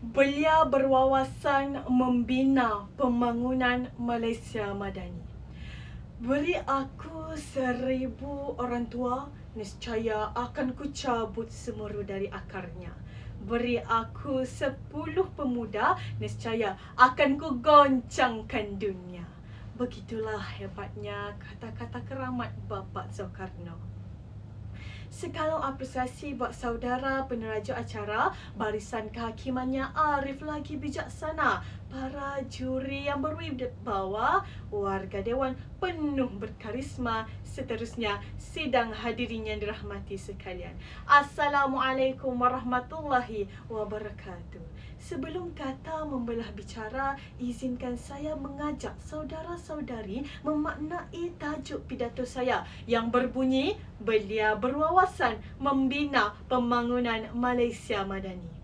Belia berwawasan membina pembangunan Malaysia Madani. Beri aku seribu orang tua, nescaya akan ku cabut semeru dari akarnya. Beri aku sepuluh pemuda, nescaya akan ku goncangkan dunia. Begitulah hebatnya kata-kata keramat Bapak Soekarno. Sekalung apresiasi buat saudara peneraja acara, barisan kehakimannya arif lagi bijaksana, para juri yang berwibawa, warga dewan penuh berkarisma, seterusnya sidang hadirin yang dirahmati sekalian. Assalamualaikum warahmatullahi wabarakatuh. Sebelum kata membelah bicara, izinkan saya mengajak saudara-saudari memaknai tajuk pidato saya yang berbunyi Belia berwawasan membina pembangunan Malaysia Madani.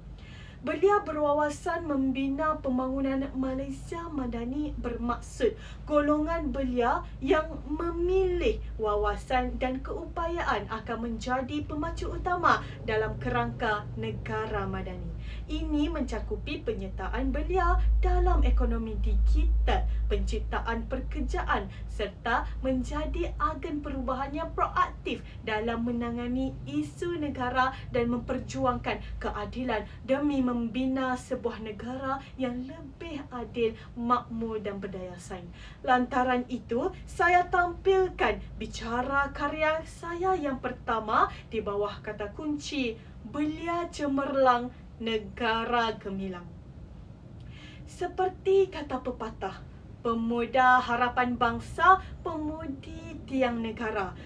Belia berwawasan membina pembangunan Malaysia Madani bermaksud golongan belia yang memilih wawasan dan keupayaan akan menjadi pemacu utama dalam kerangka negara madani. Ini mencakupi penyertaan belia dalam ekonomi digital, penciptaan pekerjaan serta menjadi agen perubahan yang proaktif dalam menangani isu negara dan memperjuangkan keadilan demi membina sebuah negara yang lebih adil, makmur dan berdaya saing. Lantaran itu, saya tampilkan bicara karya saya yang pertama di bawah kata kunci Belia Cemerlang Negara Gemilang. Seperti kata pepatah, pemuda harapan bangsa, pemudi tiang negara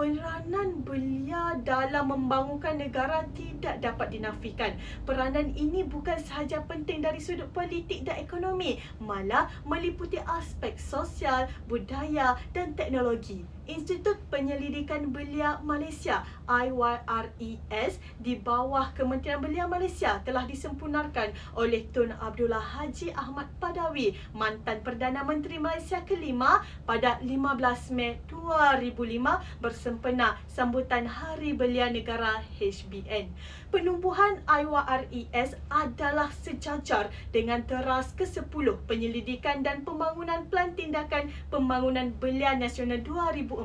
peranan belia dalam membangunkan negara tidak dapat dinafikan. Peranan ini bukan sahaja penting dari sudut politik dan ekonomi, malah meliputi aspek sosial, budaya dan teknologi. Institut Penyelidikan Belia Malaysia IYRES di bawah Kementerian Belia Malaysia telah disempurnakan oleh Tun Abdullah Haji Ahmad Padawi, mantan Perdana Menteri Malaysia kelima pada 15 Mei 2005 bersempena sambutan Hari Belia Negara HBN. Penumbuhan IYRES adalah sejajar dengan teras ke-10 penyelidikan dan pembangunan Pelan Tindakan Pembangunan Belia Nasional 2000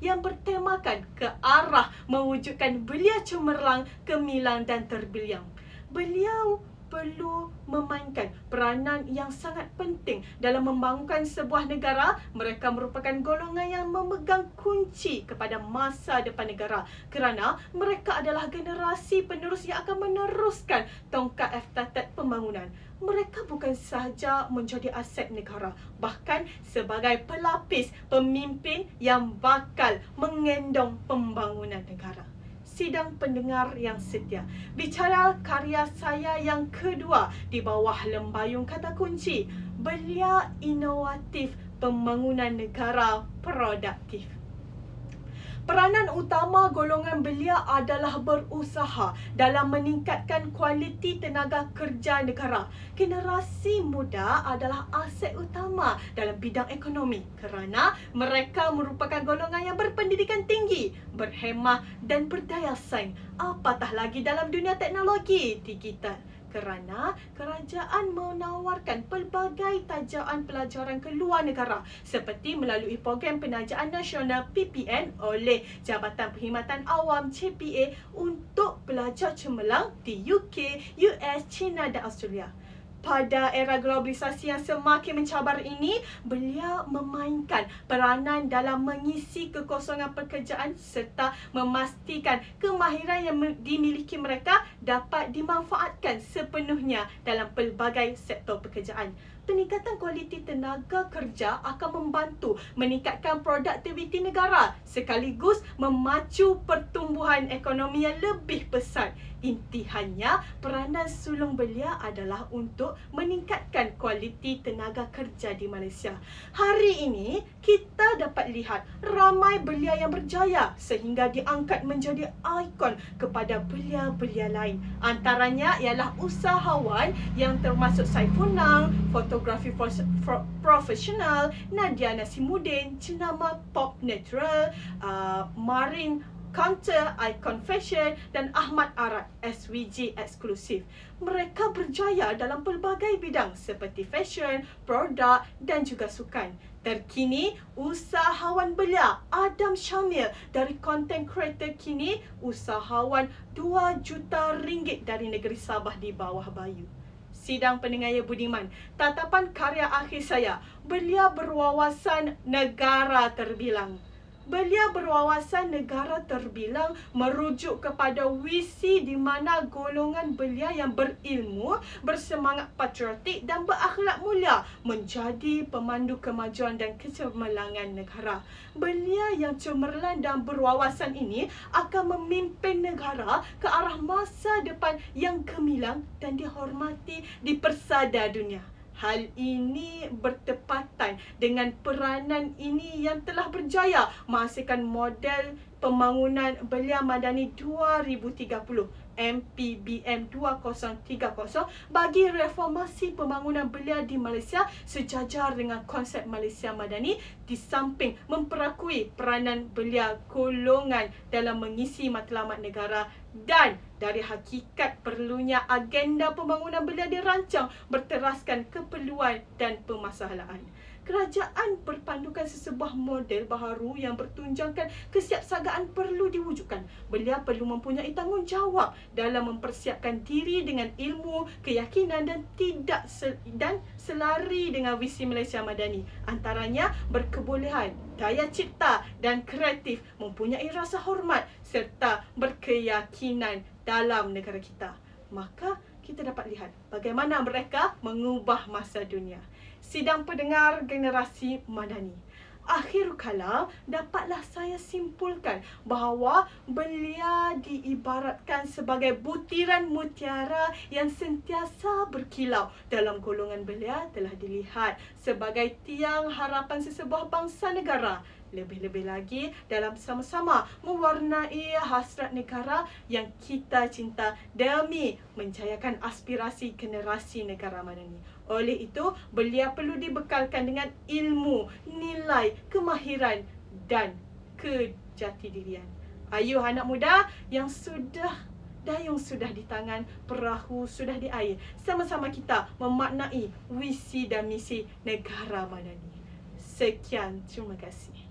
yang bertemakan ke arah mewujudkan belia cemerlang, gemilang dan terbiliang. Beliau perlu memainkan peranan yang sangat penting dalam membangunkan sebuah negara. Mereka merupakan golongan yang memegang kunci kepada masa depan negara kerana mereka adalah generasi penerus yang akan meneruskan tongkat estafet pembangunan. Mereka bukan sahaja menjadi aset negara, bahkan sebagai pelapis pemimpin yang bakal mengendong pembangunan negara sidang pendengar yang setia. Bicara karya saya yang kedua di bawah lembayung kata kunci, belia inovatif pembangunan negara produktif. Peranan utama golongan belia adalah berusaha dalam meningkatkan kualiti tenaga kerja negara. Generasi muda adalah aset utama dalam bidang ekonomi kerana mereka merupakan golongan yang berpendidikan tinggi, berhemah dan berdaya saing. Apatah lagi dalam dunia teknologi digital kerana kerajaan menawarkan pelbagai tajaan pelajaran ke luar negara seperti melalui program penajaan nasional PPN oleh Jabatan Perkhidmatan Awam CPA untuk pelajar cemerlang di UK, US, China dan Australia pada era globalisasi yang semakin mencabar ini, beliau memainkan peranan dalam mengisi kekosongan pekerjaan serta memastikan kemahiran yang dimiliki mereka dapat dimanfaatkan sepenuhnya dalam pelbagai sektor pekerjaan peningkatan kualiti tenaga kerja akan membantu meningkatkan produktiviti negara sekaligus memacu pertumbuhan ekonomi yang lebih pesat. Intihannya, peranan sulung belia adalah untuk meningkatkan kualiti tenaga kerja di Malaysia. Hari ini, kita dapat lihat ramai belia yang berjaya sehingga diangkat menjadi ikon kepada belia-belia lain. Antaranya ialah usahawan yang termasuk Saifunang, foto fotografi profesional Nadia Nasimuddin, cenama pop natural, uh, Marin Counter Icon Fashion dan Ahmad Arad SWG eksklusif. Mereka berjaya dalam pelbagai bidang seperti fashion, produk dan juga sukan. Terkini, usahawan belia Adam Syamil dari content creator kini usahawan 2 juta ringgit dari negeri Sabah di bawah bayu sidang pendengar budiman. Tatapan karya akhir saya, belia berwawasan negara terbilang. Belia berwawasan negara terbilang merujuk kepada visi di mana golongan belia yang berilmu, bersemangat patriotik dan berakhlak mulia menjadi pemandu kemajuan dan kecemerlangan negara. Belia yang cemerlang dan berwawasan ini akan memimpin negara ke arah masa depan yang gemilang dan dihormati di persada dunia. Hal ini bertepatan dengan peranan ini yang telah berjaya menghasilkan model pembangunan belia madani 2030 MPBM 2030 bagi reformasi pembangunan belia di Malaysia sejajar dengan konsep Malaysia Madani di samping memperakui peranan belia golongan dalam mengisi matlamat negara dan dari hakikat perlunya agenda pembangunan belia dirancang berteraskan keperluan dan permasalahan kerajaan berpandukan sesebuah model baharu yang bertunjangkan kesiapsagaan perlu diwujudkan. Belia perlu mempunyai tanggungjawab dalam mempersiapkan diri dengan ilmu, keyakinan dan tidak sel- dan selari dengan visi Malaysia Madani. Antaranya berkebolehan, daya cipta dan kreatif, mempunyai rasa hormat serta berkeyakinan dalam negara kita. Maka kita dapat lihat bagaimana mereka mengubah masa dunia sidang pendengar generasi Madani. Akhir kala, dapatlah saya simpulkan bahawa belia diibaratkan sebagai butiran mutiara yang sentiasa berkilau. Dalam golongan belia telah dilihat sebagai tiang harapan sesebuah bangsa negara lebih-lebih lagi dalam sama-sama mewarnai hasrat negara yang kita cinta demi menjayakan aspirasi generasi negara Madani. Oleh itu, belia perlu dibekalkan dengan ilmu, nilai, kemahiran dan kejati Ayuh anak muda yang sudah dayung sudah di tangan, perahu sudah di air. Sama-sama kita memaknai visi dan misi negara Madani. Sekian, terima kasih.